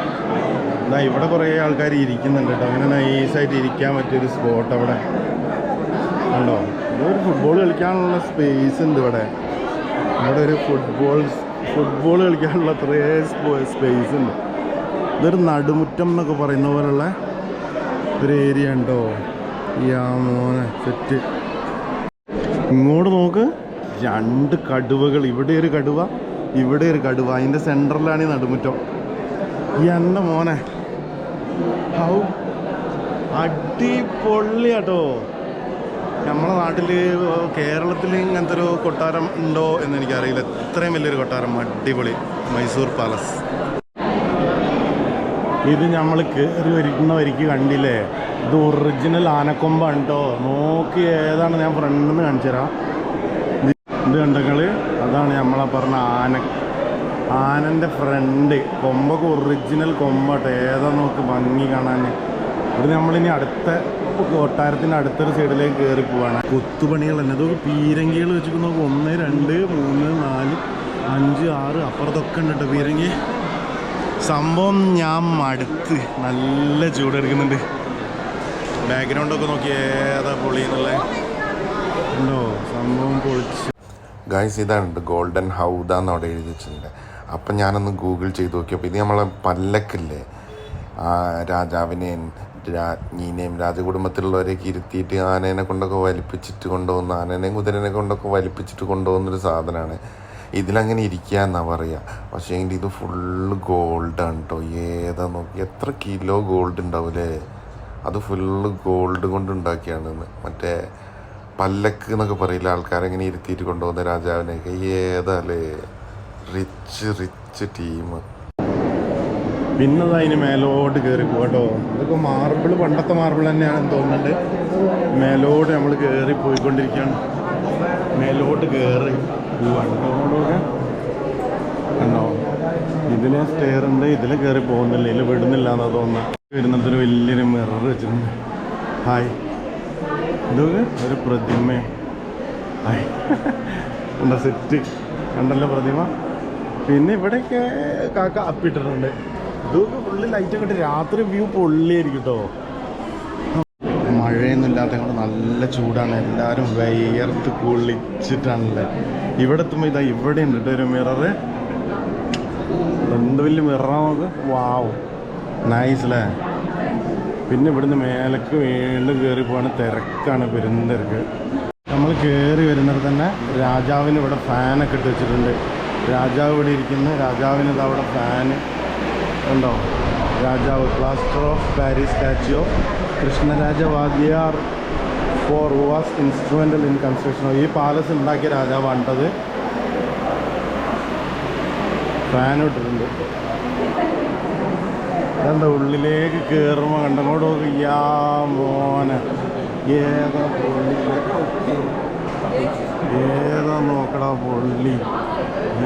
ഇതാ ഇവിടെ കുറേ ആൾക്കാർ ഇരിക്കുന്നുണ്ട് കേട്ടോ. അങ്ങനെ നൈസായിട്ട് ഇരിക്കാൻ പറ്റിയൊരു സ്പോട്ട് അവിടെ. ഉണ്ടോ ഒരു ഫുട്ബോൾ കളിക്കാനുള്ള സ്പേസ് ഉണ്ട് ഇവിടെ. ഇവിടെ ഒരു ഫുട്ബോൾ ഫുട്ബോൾ കളിക്കാനുള്ള അത്രയും സ്പേസ് ഉണ്ട്. ഇതൊരു നടുമുറ്റം എന്നൊക്കെ പറയുന്ന പോലുള്ള ഒരു ഏരിയ ഉണ്ടോ? യാ മോനെ സെറ്റ് ഇങ്ങോട്ട് നോക്ക്. രണ്ട് കടുവകൾ. ഇവിടെ ഒരു കടുവ ഇവിടെ ഒരു കടുവ. അതിന്റെ സെന്ററിലാണ് ഈ നടുമുറ്റം. എന്റെ മോനെ. ഹൗ അടിപൊളിയാട്ടോ. നമ്മളെ നാട്ടിൽ കേരളത്തിൽ ഇങ്ങനത്തെ ഒരു കൊട്ടാരം ഉണ്ടോ എന്ന് എനിക്കറിയില്ല. ഇത്രയും വലിയൊരു കൊട്ടാരം. അടിപൊളി. മൈസൂർ പാലസ്. ഇത് നമ്മൾ കയറി വരുന്ന വരിക്ക് കണ്ടില്ലേ? ഇത് ഒറിജിനൽ ആനക്കൊമ്പാണ് കേട്ടോ നോക്കി ഏതാണ് ഞാൻ ഫ്രണ്ടിൽ നിന്ന് കാണിച്ചു തരാം. ഇത് ഇത് കണ്ടങ്ങൾ അതാണ് നമ്മളെ പറഞ്ഞ ആന. ആനന്റെ ഫ്രണ്ട് കൊമ്പൊക്കെ ഒറിജിനൽ കൊമ്പാട്ടോ. ഏതാ നോക്ക് ഭംഗി കാണാൻ ഇവിടെ നമ്മളിനി അടുത്ത കൊട്ടാരത്തിന്റെ അടുത്തൊരു സൈഡിലേക്ക് കയറി പോവാണ്. കൊത്തുപണികൾ തന്നെ. ഇതൊക്കെ പീരങ്കികൾ വെച്ചിട്ട് നോക്കും ഒന്ന് രണ്ട് മൂന്ന് നാല് അഞ്ച് ആറ് അപ്പുറത്തൊക്കെ ഉണ്ട് കേട്ടോ പീരങ്കി. സംഭവം ഞാൻ മടുത്ത്. നല്ല ചൂടെടുക്കുന്നുണ്ട്. ബാക്ക്ഗ്രൗണ്ടൊക്കെ നോക്കി ഏതാ പൊളി എന്നുള്ള ഉണ്ടോ? സംഭവം പൊളിച്ച്. ഗായ്സ് ഇതാണ് ഗോൾഡൻ ഹൗദാന്ന് അവിടെ എഴുതി വെച്ചിട്ടുണ്ട്. അപ്പം ഞാനൊന്ന് ഗൂഗിൾ ചെയ്ത് നോക്കിയപ്പോൾ ഇത് നമ്മളെ പല്ലക്കില്ലേ? ആ രാജാവിനെയും രാജ്ഞീനെയും രാജകുടുംബത്തിലുള്ളവരെയൊക്കെ ഇരുത്തിയിട്ട് ആനേനെ കൊണ്ടൊക്കെ വലിപ്പിച്ചിട്ട് കൊണ്ടുപോകുന്ന ആനേനെയും കുതിരനെ കൊണ്ടൊക്കെ വലിപ്പിച്ചിട്ട് കൊണ്ടുപോകുന്നൊരു സാധനമാണ് ഇതിലങ്ങനെ ഇരിക്കുക എന്നാ പറയുക പക്ഷേ എങ്കിൽ ഇത് ഫുള്ള് ഗോൾഡാണ് കേട്ടോ ഏതാ നോക്കി എത്ര കിലോ ഗോൾഡ് ഉണ്ടാവില്ലേ അത് ഫുള്ള് ഗോൾഡ് കൊണ്ട് ഉണ്ടാക്കിയാണെന്ന് മറ്റേ പല്ലക്ക് എന്നൊക്കെ പറയില്ല ആൾക്കാരെങ്ങനെ ഇരുത്തിയിട്ട് കൊണ്ടുപോകുന്ന രാജാവിനെയൊക്കെ ഏതല്ലേ റിച്ച് റിച്ച് ടീം പിന്നെ അത് അതിന് മേലോട്ട് കയറി പോകട്ടോ ഇതൊക്കെ മാർബിൾ പണ്ടത്തെ മാർബിൾ തന്നെയാണെന്ന് തോന്നുന്നുണ്ട്. മേലോട്ട് നമ്മൾ കയറി പോയിക്കൊണ്ടിരിക്കുകയാണ് മേലോട്ട് കയറി പോവാണ് അങ്ങോട്ടൊക്കെ കണ്ടോ? ഇതിലെ സ്റ്റെയർ ഉണ്ട്. ഇതിൽ കയറി പോകുന്നില്ല. ഇതിൽ വിടുന്നില്ല എന്നാ തോന്നുന്നത് വരുന്നിടത്തൊരു വലിയൊരു മിറർ വെച്ചിട്ടുണ്ട്. ഹായ് ഇതൊക്കെ ഒരു പ്രതിമ. ഹായ് കണ്ടോ സെറ്റ് കണ്ടല്ലോ പ്രതിമ. പിന്നെ ഇവിടെയൊക്കെ കാക്ക അപ്പിട്ടിട്ടുണ്ട്. ഇതൊക്കെ ഫുള്ള് ലൈറ്റൊക്കെ ഇട്ട് രാത്രി വ്യൂ പൊള്ളിയായിരിക്കും കേട്ടോ കൊണ്ട് നല്ല ചൂടാണ്. എല്ലാവരും വയർത്ത് കുളിച്ചിട്ടാണല്ലേ. ഇവിടെ എത്തുമ്പോൾ ഇതാ ഇവിടെ ഉണ്ട് ഒരു മിററ് രണ്ട് വലിയ മിററാണ് നമുക്ക് വാവ് നൈസ് അല്ലേ പിന്നെ ഇവിടുന്ന് മേലേക്ക് വീണ്ടും കയറി പോകുന്ന തിരക്കാണ് പെരുന്തിരക്ക്. നമ്മൾ കയറി വരുന്നത് തന്നെ രാജാവിന് ഇവിടെ ഫാനൊക്കെ ഇട്ട് വെച്ചിട്ടുണ്ട്. രാജാവ് ഇവിടെ ഇരിക്കുന്നു. രാജാവിന് ഇത് അവിടെ ഫാന് ഉണ്ടോ രാജാവ് plaster of Paris statue of Krishnaraja Wadiyar four was instrumental in construction ഈ പാലസ് ഉണ്ടാക്കിയ രാജാവാണ്ടത് ഫാൻ ഇട്ടിട്ടുണ്ട്. അതെന്താ ഉള്ളിലേക്ക് കയറുമ്പോൾ കണ്ടങ്ങോട്ട് നോക്ക്. യാ മോനെ. ഏതാ പൊള്ളി? ഏതാ നോക്കടാ പൊള്ളി?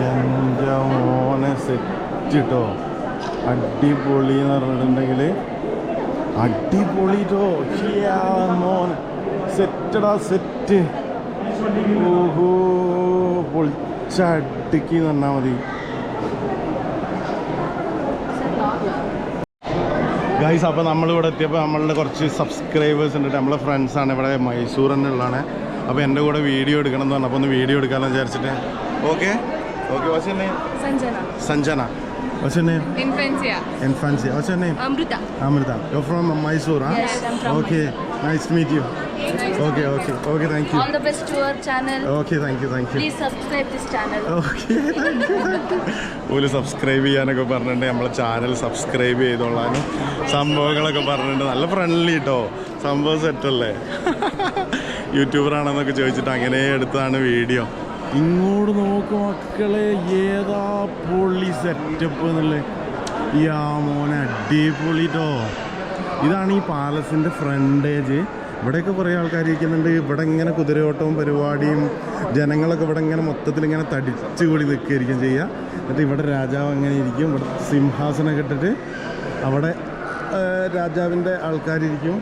എന്റെ മോനെ സെറ്റിട്ടോ അടിപൊളി എന്ന് പറഞ്ഞിട്ടുണ്ടെങ്കിൽ അടിപൊളി മോൻ. സെറ്റടാ സെറ്റ് ഓഹോ പൊളിച്ചടുക്കി എന്ന് മതി. ഗൈസ് അപ്പോൾ നമ്മളിവിടെ എത്തിയപ്പോൾ നമ്മളുടെ കുറച്ച് സബ്സ്ക്രൈബേഴ്സ് ഉണ്ട്. നമ്മളെ ഫ്രണ്ട്സാണ് ഇവിടെ മൈസൂർ തന്നെയുള്ളതാണ് അപ്പോൾ എന്റെ കൂടെ വീഡിയോ എടുക്കണം എന്ന് പറഞ്ഞപ്പോൾ ഒന്ന് വീഡിയോ എടുക്കാമെന്ന് വിചാരിച്ചിട്ട്. Okay okay Sanjana. Sanjana. What's your name? Infancia. Infancia. What's your name? Amrita. Amrita. You're from Mysore, huh? Yes, I'm from Okay. Mysore. Nice to meet you. Nice okay, to okay, okay, thank you. All the best to our channel. Okay, thank you, thank you. Please subscribe this channel. Okay, thank you, thank you. All subscribe ചെയ്യാനൊക്കെ പറഞ്ഞിട്ടുണ്ട് നമ്മളെ channel subscribe ചെയ്തോളാനും സംഭവങ്ങളൊക്കെ പറഞ്ഞിട്ടുണ്ട് നല്ല friendly കേട്ടോ സംഭവം സെറ്റല്ലേ യൂട്യൂബറാണെന്നൊക്കെ ചോദിച്ചിട്ട് അങ്ങനെ എടുത്താണ് വീഡിയോ ഇങ്ങോട്ട് നോക്ക് മക്കളെ ഏതാ പൊള്ളി സെറ്റപ്പ് എന്നുള്ളത്. യാ മോനെ അടിപൊളി ട്ടോ. ഇതാണ് ഈ പാലസിന്റെ ഫ്രണ്ടേജ് ഇവിടെയൊക്കെ കുറേ ആൾക്കാർ ഇരിക്കുന്നുണ്ട്. ഇവിടെ ഇങ്ങനെ കുതിരയോട്ടവും പരിപാടിയും ജനങ്ങളൊക്കെ ഇവിടെ ഇങ്ങനെ മൊത്തത്തിൽ ഇങ്ങനെ തടിച്ചു കൂടി നിൽക്കുകയായിരിക്കും ചെയ്യുക. എന്നിട്ട് ഇവിടെ രാജാവ് അങ്ങനെ ഇരിക്കും. ഇവിടെ സിംഹാസനം കെട്ടിട്ട് അവിടെ രാജാവിന്റെ ആൾക്കാരിരിക്കും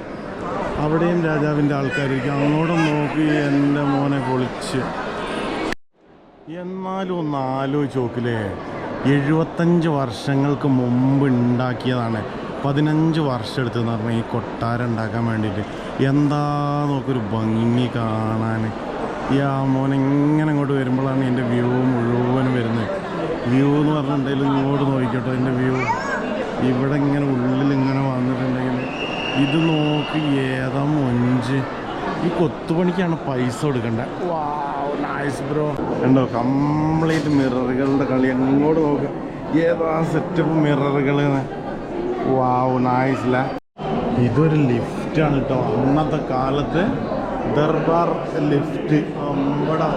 അവിടെയും രാജാവിന്റെ ആൾക്കാരിരിക്കും അങ്ങോട്ടും നോക്കി എന്റെ മോനെ പൊളിച്ച്. എന്നാലും ഒന്ന് ആലോചിച്ച് നോക്കില്ലേ? എഴുപത്തഞ്ച് വർഷങ്ങൾക്ക് മുമ്പ് ഉണ്ടാക്കിയതാണ്. പതിനഞ്ച് വർഷം എടുത്തെന്ന് പറഞ്ഞാൽ ഈ കൊട്ടാരം ഉണ്ടാക്കാൻ വേണ്ടിയിട്ട്. എന്താ നോക്കൊരു ഭംഗി കാണാൻ. ഈ ആ മോൻ എങ്ങനെ അങ്ങോട്ട് വരുമ്പോഴാണ് എന്റെ വ്യൂ മുഴുവനും വരുന്നത്. വ്യൂ എന്ന് പറഞ്ഞിട്ടുണ്ടെങ്കിൽ ഇങ്ങോട്ട് നോക്കിക്കോട്ടോ എന്റെ വ്യൂ ഇവിടെ ഇങ്ങനെ ഉള്ളിൽ ഇങ്ങനെ വന്നിട്ടുണ്ടെങ്കിൽ ഇത് നോക്കി ഏതാ മൊഞ്ച്. ഈ കൊത്തുപണിക്കാണ് പൈസ കൊടുക്കണ്ടേ? നൈസ് ബ്രോ ഉണ്ടോ കംപ്ലീറ്റ് മിററുകളുടെ കളി. എങ്ങോട്ട് നോക്കുക ഏതാ സെറ്റപ്പ് മിററുകൾ വാവ് നൈസ്ല ഇതൊരു ലിഫ്റ്റാണ് കേട്ടോ അന്നത്തെ കാലത്ത് ദർബാർ ലിഫ്റ്റ് നമ്മുടെ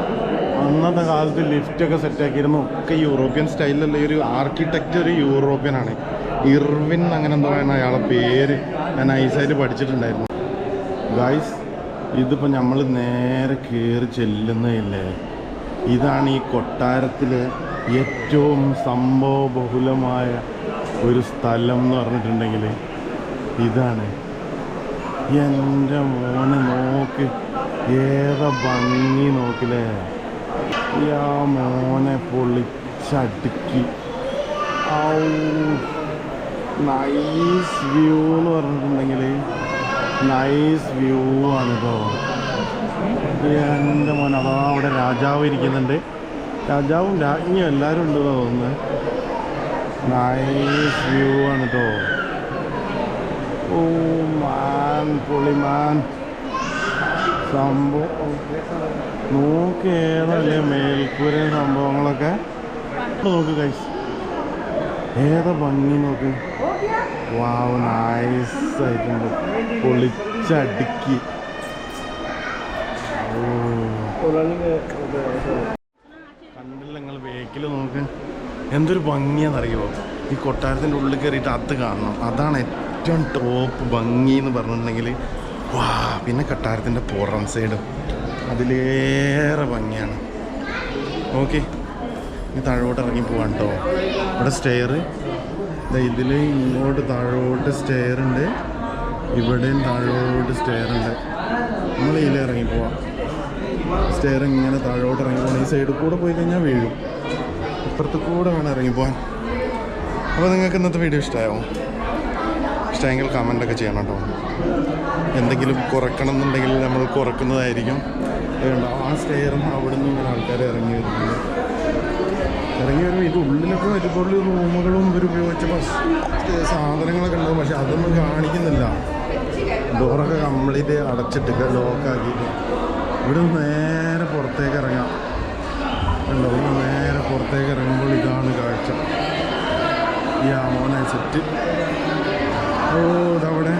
അന്നത്തെ കാലത്ത് ലിഫ്റ്റൊക്കെ സെറ്റാക്കിയിരുന്നു ഒക്കെ യൂറോപ്യൻ സ്റ്റൈലിലുള്ള ഒരു ആർക്കിടെക്റ്റ് ഒരു യൂറോപ്യനാണ് ഇർവിൻ അങ്ങനെ എന്താ പറയുന്ന അയാളെ പേര്. ഞാൻ നൈസായിട്ട് പഠിച്ചിട്ടുണ്ടായിരുന്നു. ഗായ്സ് ഇതിപ്പോൾ നമ്മൾ നേരെ കയറി ചെല്ലുന്നതില്ലേ? ഇതാണ് ഈ കൊട്ടാരത്തിലെ ഏറ്റവും സംഭവബഹുലമായ ഒരു സ്ഥലം എന്ന് പറഞ്ഞിട്ടുണ്ടെങ്കിൽ ഇതാണ്. എന്റെ മോനെ നോക്കി. ഏതാ ഭംഗി നോക്കില്ലേ? യാ മോനെ പൊളിച്ചടുക്കി. നൈസ് വ്യൂ എന്ന് പറഞ്ഞിട്ടുണ്ടെങ്കിൽ നൈസ് വ്യൂ ആണ് ഇപ്പോൾ എന്റെ മോൻ അതാ അവിടെ രാജാവ് ഇരിക്കുന്നുണ്ട്. രാജാവും രാജ്ഞിയും എല്ലാവരും ഉണ്ട് തോന്നുന്നു നൈസ് വ്യൂ ആണ് കേട്ടോ ഓ മാൻ പൊളി മാൻ സംഭവം നോക്ക് മേൽക്കൂര സംഭവങ്ങളൊക്കെ. നോക്ക് കൈസ് ഏതാ ഭംഗി നോക്ക്. വാവ് നൈസ് ആയിട്ടുണ്ട്. പൊളിച്ചടുക്കി. കണ്ടില്ല നിങ്ങൾ വേക്കിൽ നോക്ക്. എന്തൊരു ഭംഗിയാണെന്നറിയോ? ഈ കൊട്ടാരത്തിന്റെ ഉള്ളിൽ കയറിയിട്ട് അത് കാണണം. അതാണ് ഏറ്റവും ടോപ്പ് ഭംഗി എന്ന് പറഞ്ഞിട്ടുണ്ടെങ്കിൽ വാ പിന്നെ കൊട്ടാരത്തിന്റെ പുറം സൈഡും അതിലേറെ ഭംഗിയാണ്. ഓക്കെ ഇനി താഴോട്ട് ഇറങ്ങി പോവാണ് കേട്ടോ ഇവിടെ സ്റ്റെയർ ഇതിൽ ഇങ്ങോട്ട് താഴോട്ട് സ്റ്റെയർ ഉണ്ട്. ഇവിടെയും താഴോട്ട് സ്റ്റെയർ ഉണ്ട്. നമ്മൾ ഇതിൽ ഇറങ്ങി പോവാം. സ്റ്റെയർ ഇങ്ങനെ താഴോട്ട് ഇറങ്ങി പോകണം ഈ സൈഡിൽ കൂടെ പോയി കഴിഞ്ഞാൽ വീഴും. ഇപ്പുറത്ത് കൂടെ വേണം ഇറങ്ങി പോകാൻ അപ്പോൾ നിങ്ങൾക്ക് ഇന്നത്തെ വീഡിയോ ഇഷ്ടമായോ ഇഷ്ടമെങ്കിൽ കമന്റൊക്കെ ചെയ്യണം കേട്ടോ. എന്തെങ്കിലും കുറയ്ക്കണം എന്നുണ്ടെങ്കിൽ നമ്മൾ കുറക്കുന്നതായിരിക്കും. ആ സ്റ്റെയറും അവിടെ നിന്ന് ഇങ്ങനെ ആൾക്കാർ ഇറങ്ങി വരുന്നുണ്ട്. ഇറങ്ങി വരുമ്പോൾ ഇത് ഉള്ളിലൊക്കെ ഒരുപാട് റൂമുകളും ഇവർ ഉപയോഗിച്ച ബസ് സാധനങ്ങളൊക്കെ ഉണ്ടാവും. പക്ഷെ അതൊന്നും കാണിക്കുന്നില്ല. ഡോറൊക്കെ കംപ്ലീറ്റ് അടച്ചിട്ട് ലോക്കാക്കിയിട്ട് ഇവിടെ നേരെ പുറത്തേക്ക് ഇറങ്ങാം. കണ്ടോ? ഇവിടെ നേരെ പുറത്തേക്ക് ഇറങ്ങുമ്പോൾ ഇതാണ് കാഴ്ച. ഈ ആമോനെ സെറ്റ് ഓ ഇതവിടെ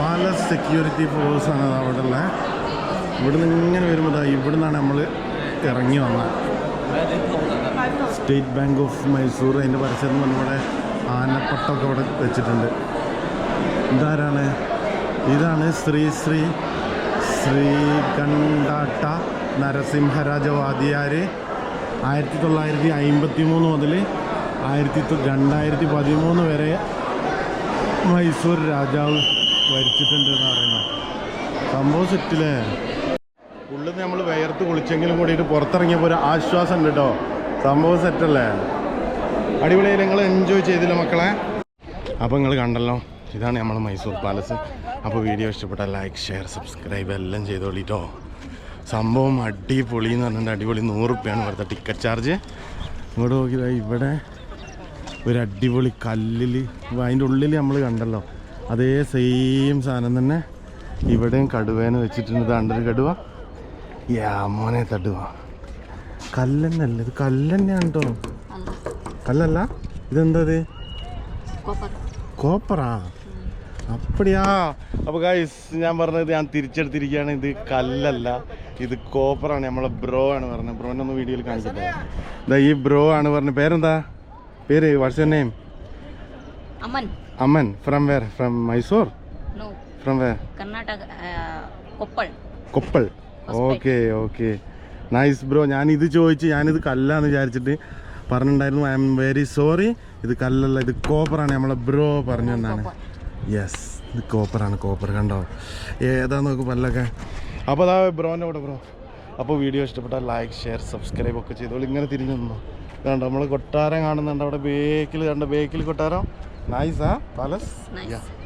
പല സെക്യൂരിറ്റി ഫോഴ്സാണ് അവിടെ ഉള്ളത് ഇവിടുന്ന് ഇങ്ങനെ വരുമ്പോൾ ഇവിടുന്നാണ് നമ്മൾ ഇറങ്ങി വന്നത്. സ്റ്റേറ്റ് ബാങ്ക് ഓഫ് മൈസൂർ അതിന്റെ പരസ്യം നമ്മുടെ ആനപ്പട്ടമൊക്കെ അവിടെ വെച്ചിട്ടുണ്ട്. ഇതാരാണ്? ഇതാണ് ശ്രീ ശ്രീ ശ്രീകണ്ഠാട്ട നരസിംഹരാജവാദിയാർ ആയിരത്തി തൊള്ളായിരത്തി അമ്പത്തി മൂന്ന് മുതൽ ആയിരത്തി രണ്ടായിരത്തി പതിമൂന്ന് വരെ മൈസൂർ രാജാവ് ഭരിച്ചിട്ടുണ്ട് എന്ന് പറയുന്നത്. സംഭവം സെറ്റില്ലേ ഉള്ളിൽ നമ്മൾ വേർത്ത് കുളിച്ചെങ്കിലും കൂടിയിട്ട് പുറത്തിറങ്ങിയപ്പോൾ ഒരു ആശ്വാസം ഉണ്ട് കേട്ടോ സംഭവം സെറ്റല്ലേ അടിപൊളിയായി നിങ്ങൾ എൻജോയ് ചെയ്തില്ല മക്കളെ? അപ്പോൾ നിങ്ങൾ കണ്ടല്ലോ ഇതാണ് നമ്മൾ മൈസൂർ പാലസ്. അപ്പോൾ വീഡിയോ ഇഷ്ടപ്പെട്ടാൽ ലൈക്ക് ഷെയർ സബ്സ്ക്രൈബ് എല്ലാം ചെയ്തോളിട്ടോ സംഭവം അടിപൊളി എന്ന് പറഞ്ഞിട്ട് അടിപൊളി നൂറ് റുപ്യാണ് ഇവിടുത്തെ ടിക്കറ്റ് ചാർജ് ഇങ്ങോട്ട് നോക്കിയതാ ഇവിടെ ഒരു അടിപൊളി കല്ലിൽ അതിന്റെ ഉള്ളിൽ നമ്മൾ കണ്ടല്ലോ. അതേ സെയിം സാധനം തന്നെ. ഇവിടെയും കടുവേനെ വെച്ചിട്ടുണ്ട്. അണ്ടൊരു കടുവ. യാ മോനെ തടുവ. കല്ലെന്നല്ല ഇത് കല്ലെന്നെയാണ് കേട്ടോ കല്ലല്ല? ഇതെന്താ ഇത്? കോപ്പറാ? അപ്പടിയാ. അപ്പോൾ ഗൈസ് ഞാൻ പറഞ്ഞത് ഞാൻ തിരിച്ചെടുത്തിരിക്കുകയാണ്. ഇത് കല്ലല്ല ഇത് കോപ്പറാണ്. നമ്മളെ ബ്രോ ആണ് പറഞ്ഞത്. ബ്രോനെ ഒന്ന് വീഡിയോയിൽ കാണിച്ചിട്ട് ഇതാ ഈ ബ്രോ ആണ് പറഞ്ഞത്. പേരെന്താ? പേര് what's your name Aman. Aman from where from Mysore from where Karnataka Koppal. Koppal. Okay okay nice bro ഞാൻ ഇത് ചോദിച്ച് ഞാനിത് കല്ലാന്ന് വിചാരിച്ചിട്ട് പറഞ്ഞിട്ടുണ്ടായിരുന്നു. ഐ എം വെരി സോറി ഇത് കല്ലല്ല ഇത് കോപ്പറാണ്. നമ്മളെ ബ്രോ പറഞ്ഞു തന്നാണ്. യെസ് ഇത് കോപ്പറാണ് കോപ്പർ. കണ്ടോ? ഏതാ നോക്ക് പല്ലൊക്കെ. അപ്പോൾ അതാ ബ്രോന്റെ കൂടെ ബ്രോ. അപ്പോൾ വീഡിയോ ഇഷ്ടപ്പെട്ടാൽ ലൈക്ക് ഷെയർ സബ്സ്ക്രൈബ് ഒക്കെ ചെയ്തോളൂ. ഇങ്ങനെ തിരിഞ്ഞു നിന്നോ. കണ്ടോ നമ്മൾ കൊട്ടാരം കാണുന്നുണ്ട്. അവിടെ ബേക്കിൽ കണ്ട ബേക്കിൽ കൊട്ടാരം? നൈസാ പാലസ് Nice.